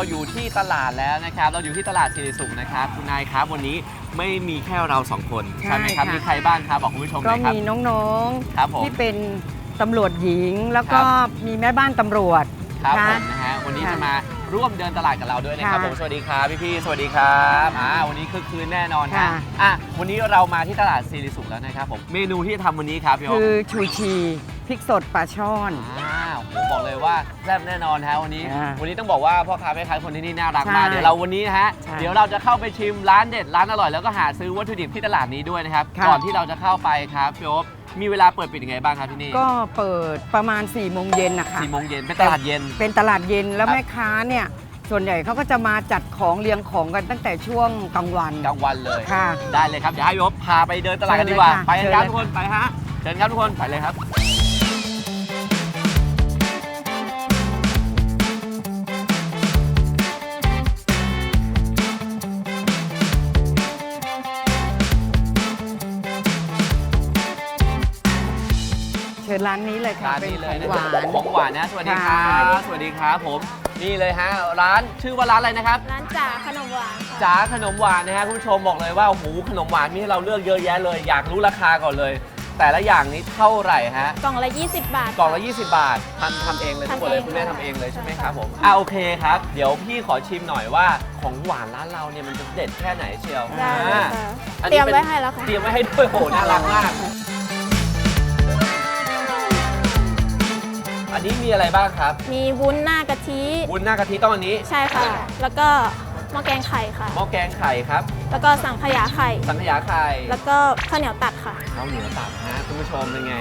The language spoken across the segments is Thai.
เราอยู่ที่ตลาดแล้วนะครับ เราอยู่ที่ตลาดสิริสุขนะครับคุณนายครับวันนี้ไม่มีแค่เราสองคนใช่ใช่ไหมครับค่ะ มีใครบ้างครับบอกคุณผู้ชมหก็น่อยครับ มีน้องครับผม ๆ ที่เป็นตำรวจหญิงแล้วก็ครับมีแม่บ้านตำรวจครับผนะมนะฮะวันนี้ค่ะจะมาร่วมเดินตลาดกับเราด้วยนะครับค่ะผมสวัสดีครับพี่ๆสวัสดีครับอ่าวันนี้คือคืนแน่นอนฮะค่ะ อะวันนี้เรามาที่ตลาดสิริสุขแล้วนะครับผมเมนูที่จะทำวันนี้ครับพี่โอ๊คคือชูชี พริกสดปลาช่อนอ่าผมบอกเลยว่าแซ่บแน่นอนฮะวันนี้ อ่าวันนี้ต้องบอกว่าพ่อค้าแม่ค้าคนที่นี่น่ารักมาก ใช่เดี๋ยวเราวันนี้นะฮะ ใช่เดี๋ยวเราจะเข้าไปชิมร้านเด็ดร้านอร่อยแล้วก็หาซื้อวัตถุดิบที่ตลาดนี้ด้วยนะครับ ค่ะ ก่อนที่เราจะเข้าไปครับพี่โอ๊คมีเวลาเปิดปิดยังไงบ้างครับที่นี่ก็เปิดประมาณ4ี่โมงเย็นนะคะ สี่โมงเย็นเป็นตลาดเย็น เป็นตลาดเย็นแล้วครับ แม่ค้าเนี่ย ส่วนใหญ่เขาก็จะมาจัดของเรียงของกันตั้งแต่ช่วงกลางวัน กลางวันเลย ค่ะได้เลยครับ เดี๋ยวให้พี่โอ๊คพาไปเดินตลาดกันดีกว่า เชิญเลยค่ะ ไปกันครับเชิญเลยทุกคน ไปฮะ เชิญครับทุกคน ไปเลยครับ ชิญร้านนี้เลยค่ะร้านเป็นนี้เลขยองนะหวาน ของหวานนะ สวัสดีครัค่ะ บ สวัสดีครับผม นี่เลยฮะ ร้านชื่อว่าร้านอะไรนะครับ ร้านจ๋าขนมหวานค่ะจ๋าขนมหวานนะฮะคุณผู้ชมบอกเลยว่าโอ้โหขนมหวานมีให้เราเลือกเยอะแยะเลย อยากรู้ราคาก่อนเลย แต่ละอย่างนี้เท่าไหร่ฮะกล่องละ 20 บาท กล่องละ 20 บาททำทำเองเลยทั้งหมดเลยทำเองคุณแม่ค่ะทำเองเลยใช่ไหมครับผมอะโอเคครับ เดี๋ยวพี่ขอชิมหน่อยว่าของหวานร้านเราเนี่ยมันจะเด็ดแค่ไหนเชียวได้เลยอ่าค่ะอันเตรีนี้ยมป็นไว้ให้แล้วค่ะ เตรียมไว้ให้ด้วยโหน่ารักมาก อันนี้มีอะไรบ้างครับ มีวุ้นหน้ากะทิวุ้นหน้ากะทิต้องอันนี้ ใช่ค่ะ แล้วก็หม้อแกงไข่ค่ะ หม้อแกงไข่ครับ แล้วก็สังขยาไข่ สังขยาไข่ แล้วก็ข้าวเหนียวตัดค่ะ ข้าวเหนียวตัดนะคุณผู้ชมเป็นไง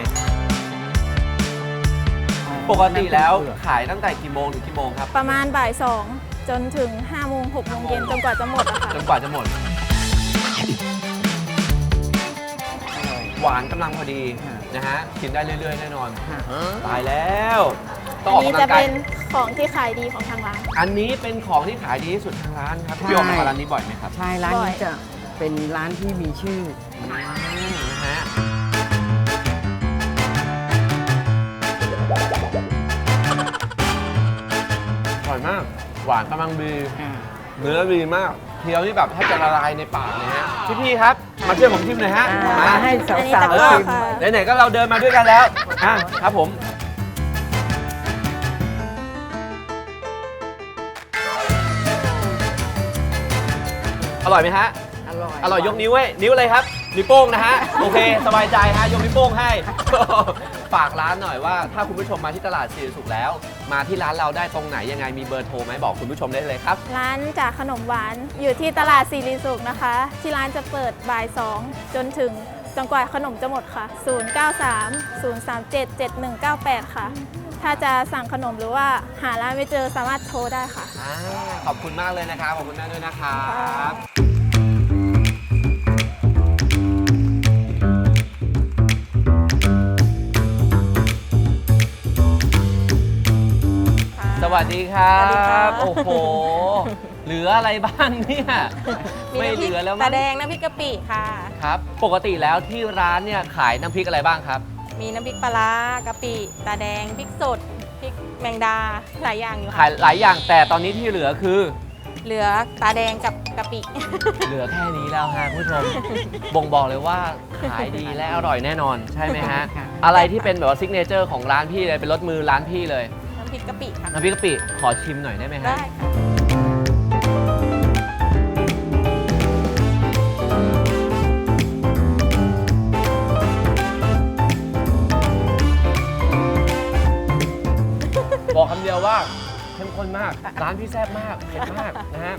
ปกติแล้วขายตั้งแต่กี่โมงถึงกี่โมงครับ ประมาณบ่ายสองจนถึง5โมง6โมงเย็นจนกว่าจะหมดอะค่ะ จนกว่าจะหมด หวานกำลังพอดีนะฮะกินได้เรื่อยๆแน่นอนค่ะตายแล้วต้องอัอนอกนี้กำลัจะงกายเป็นของที่ขายดีของทางร้าน อันนี้เป็นของที่ขายดีที่สุดทางร้านครับใช่พี่ออกมาร้านนี้บ่อยไหมครับใช่ร้านบ่อย นี้จะเป็นร้านที่มีชื่อ อืมนะฮะอร่อยมาก หวานกำลังดี เนื้อดีมากเคี้ยวนี่แบบแทบจะละลายในปากเลยฮะพี่พี่ๆครับ มาช่วยผมชิมหน่อยฮะอ่ามมาให้สอันนี้าวตะๆกร้อชิมค่ะไหนๆก็เราเดินมาด้วยกันแล้วอะครับผม อร่อยไหมฮะ อร่อย อร่อยยกนิ้วไว้นิ้วอะไรครับ นิ้วโป้งนะฮะ โอเค สบายใจฮะยกนิ้วโป้งให้ ฝากร้านหน่อยว่า ถ้าคุณผู้ชมมาที่ตลาดสีสุขแล้ว มาที่ร้านเราได้ตรงไหนยังไงมีเบอร์โทรไหมบอกคุณผู้ชมได้เลยครับ ร้านจ๋าขนมหวานอยู่ที่ตลาดสิริสุขนะคะ ที่ร้านจะเปิดบ่ายสองจนถึงจนกว่าขนมจะหมดค่ะ 093 037 7198 ค่ะ ถ้าจะสั่งขนมหรือว่าหาร้านไม่เจอสามารถโทรได้ค่ะ อ่าขอบคุณมากเลยนะครับ ขอบคุณแม่ด้วยนะครับ วัสดีครัสวัสดีครับบโอ้โห เหลืออะไรบ้างเนี่ย ไม่น้ำเหพริกลือแล้วตามั้งแดงน้ำพริกกะปิค่ะ ครับ ปกติแล้วที่ร้านเนี่ยขายน้ำพริกอะไรบ้างครับ มีน้ำพริกปลาร้ากะปิ ตาแดง พริกสด พริกแมงดา หลายอย่างอยู่ขาค่ะยหลายอย่างแต่ตอนนี้ที่เหลือคือ เหลือตาแดงกับกะปิ เหลือแค่นี้แล้วฮะคุณผู้ชม บ่งบอกเลยว่าขายดีและอร่อยแน่นอน ใช่ไหมฮะค่ะอะไรที่เป็นแบบว่าซิกเนเจอร์ของร้านพี่เลย เป็นรสมือร้านพี่เลยน้ำพริกกะปิค่ะ น้ำพริกกะปิขอชิมหน่อยได้ไหมฮะได้ค่ะบอกคำเดียวว่า เข้มข้นมาก ร้านพี่แซ่บมากเผ็ดมากนะฮะ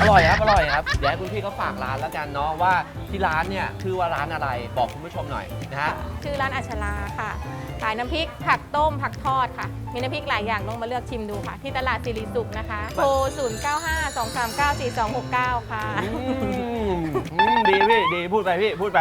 อร่อยครับ อร่อยครับ เดี๋ยวให้คุณพี่ก็ฝากร้านแล้วกันเนาะว่าที่ร้านเนี่ยชื่อว่าร้านอะไรบอกคุณผู้ชมหน่อยนะฮะ ชื่อร้านอัชราค่ะ ขายน้ำพริกผักต้มผักทอดค่ะ มีน้ำพริกหลายอย่างลองมาเลือกชิมดูค่ะ ที่ตลาดสิริสุขนะคะ โทร 0 9 5 2 3 9 4 2 6 9 ค่ะ อืมอืมดีพี่ ดีพูดไปพี่ พูดไป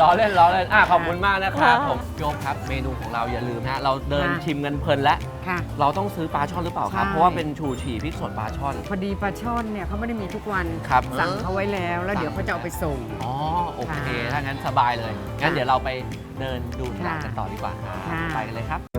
ล้อเล่นล้อเล่นอะขอบคุณมากนะครับค่ะผมโยมครับเมนูของเราอย่าลืมนะฮะเราเดินค่ะ ชิมกันเพลินแล้ว ค่ะ เราต้องซื้อปลาช่อนหรือเปล่าครับ ใช่ เพราะว่าเป็นชูชีพริกสดปลาช่อน พอดีปลาช่อนเนี่ยเขาไม่ได้มีทุกวัน ครับ สั่งเขาไว้แล้ว แล้วเดี๋ยวเขาจะเอาไปส่ง อ๋อ โอเค ค่ะถ้างั้นสบายเลย งั้นค่ะเดี๋ยวเราไปเดินดูตลาดกันค่ะต่อดีกว่าครับค่ะ ไปกันเลยครับ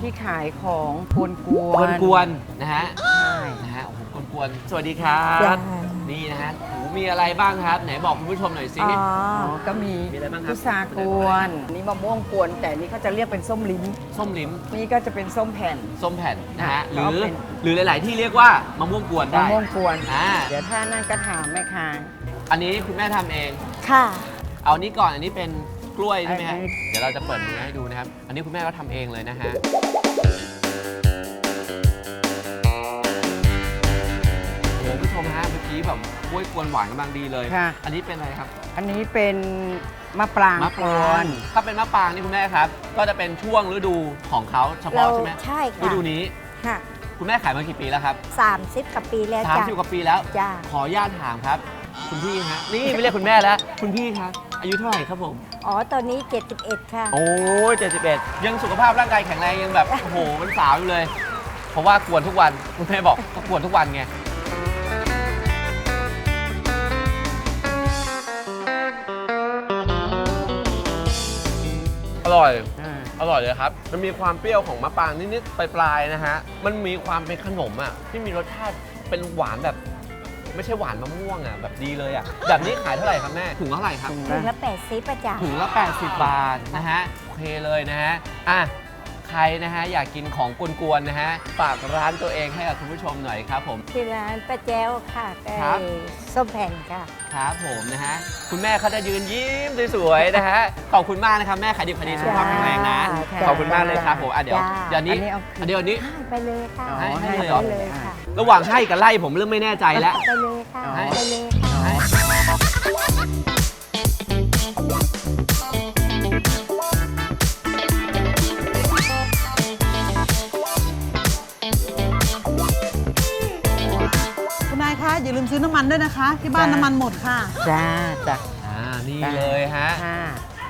ที่ขายของกวนกวกวนนกวนๆนะฮะใช่นะฮะโอ้โหกวนกวนๆสวัสดีครับจ้านี่นะฮะโอ้โหมีอะไรบ้างครับ ไหนบอกคุณผู้ชมหน่อยสิ อ๋ออ๋อก็มีมีอะไรบ้างครับ พุทรากวนนี่มะม่วงกวน แต่นี่เขาจะเรียกเป็นส้มลิ้มส้มลิ้มนี่ก็จะเป็นส้มแผ่น ส้มแผ่นนะฮะหค่ะรือก็เป็น หรือหลาย ๆ ที่เรียกว่ามะม่วงกวนมะได้ ม่วงกวนอ่า เดี๋ยวถ้านั่นก็ถามแม่ค้าอันนี้คุณแม่ทำเอง ค่ะ เอานี้ก่อนอันนี้เป็น กล้วยใช่ไหมฮะอันนี้เดี๋ยวเราจะเปิดเนื้อให้ดูนะครับ อันนี้คุณแม่ก็ทำเองเลยนะฮะ โอ้โหผู้ชมฮะเมื่อกี้แบบกล้วยกวนหวานกำลังดีเลย ค่ะ อันนี้เป็นอะไรครับ อันนี้เป็นมะปรางมะปกราวงนถ้าเป็นมะปรางนี่คุณแม่ครับ ก็จะเป็นช่วงฤดูของเขาเฉเราพาะใช่ไหมใช่ฤค่ะดูนี้ ค่ะคุณแม่ขายมากี่ปีแล้วครับสามสิบกว่าปีแล้วสามจ้ะสิบกว่าปีแล้ว จ้าขออนุญาตถามครับ คุณพี่ฮะ นี่ไม่เรียกคุณแม่แล้ว คุณพี่ครับ อายุเท่าไหร่ครับผม อ๋อ ตอนนี้ 71 ค่ะ โอ้ยเจ็ดสิบเอ็ดยังสุขภาพร่างกายแข็งแรงยังแบบ โอ้โหมันสาวอยู่เลย เพราะว่ากวนทุกวันคุณแม่บอกก็กวนทุกวันไง อร่อยอ่าอร่อยเลยครับ มันมีความเปรี้ยวของมะปรางนิดๆปลายๆนะฮะ มันมีความเป็นขนมอะที่มีรสชาติเป็นหวานแบบ ไม่ใช่หวานมะม่วงอะแบบดีเลยอะแบบนี้ขายเท่าไหร่ครับแม่ถุงเท่าไหร่ครับถุงถึงละ80ประจ้ะถุงละ80 บาทนะฮะโอเคเลยนะฮะอะใครนะฮะอยากกินของกวนๆนะฮะฝากร้านตัวเองให้กับคุณผู้ชมหน่อยครับผม ที่ร้านป้าแจ้วค่ะไอ้ครับ ส้มแผ่นค่ะ ครับผมนะฮะคุณแม่เขาจะยืนยิ้มสวยๆนะฮะขอบคุณมากนะครับแม่ขายดีขายดีสุขภาพแข็งแรงนะจ้าขอบคุณมากเลยครับผมอะเดี๋ยวจ้า เดี๋ยวนี้อันนี้เอาคืนอะเดี๋ยวนี้ ให้ไปเลยค่ะอ๋อให้ให้ไปเลยเหรอเลยค่ะ ระหว่างให้กับไล่ผมเริ่มไม่แน่ใจแล้ว ไปเลยค่ะอ๋อ ไปเลยค่ะให้คุณนายคะอย่าลืมซื้อน้ำมันด้วยนะคะ ที่บ้านจ้าน้ำมันหมดค่ะ จ้าจ้ะ อ่านี่เลยฮะ ค่ะ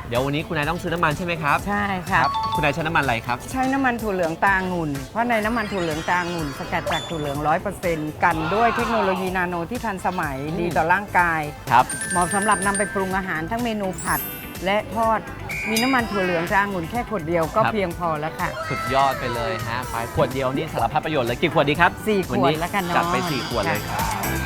เดี๋ยววันนี้คุณนายต้องซื้อน้ำมันใช่ไหมครับใช่ครับคุณนายใช้น้ำมันอะไรครับ ใช้น้ำมันถั่วเหลืองตาองุ่น เพราะในน้ำมันถั่วเหลืองตาองุ่น สกัดจากถั่วเหลืองร้อยเปอร์เซ็นต์กันด้วยเทคโนโลยีนาโนที่ทันสมัยอืมดีต่อร่างกาย ครับ เหมาะสำหรับนำไปปรุงอาหารทั้งเมนูผัดและทอด มีน้ำมันถั่วเหลืองตาองุ่นแค่ขวดเดียวก็ครับ เพียงพอแล้วค่ะ สุดยอดไปเลยฮะไปขวดเดียวนี่สารพัดประโยชน์เลยกี่ขวดดีครับสี่ขวดนนี้แล้วกันเนอะจัดไปสี่ขวดเลยครับค่ะ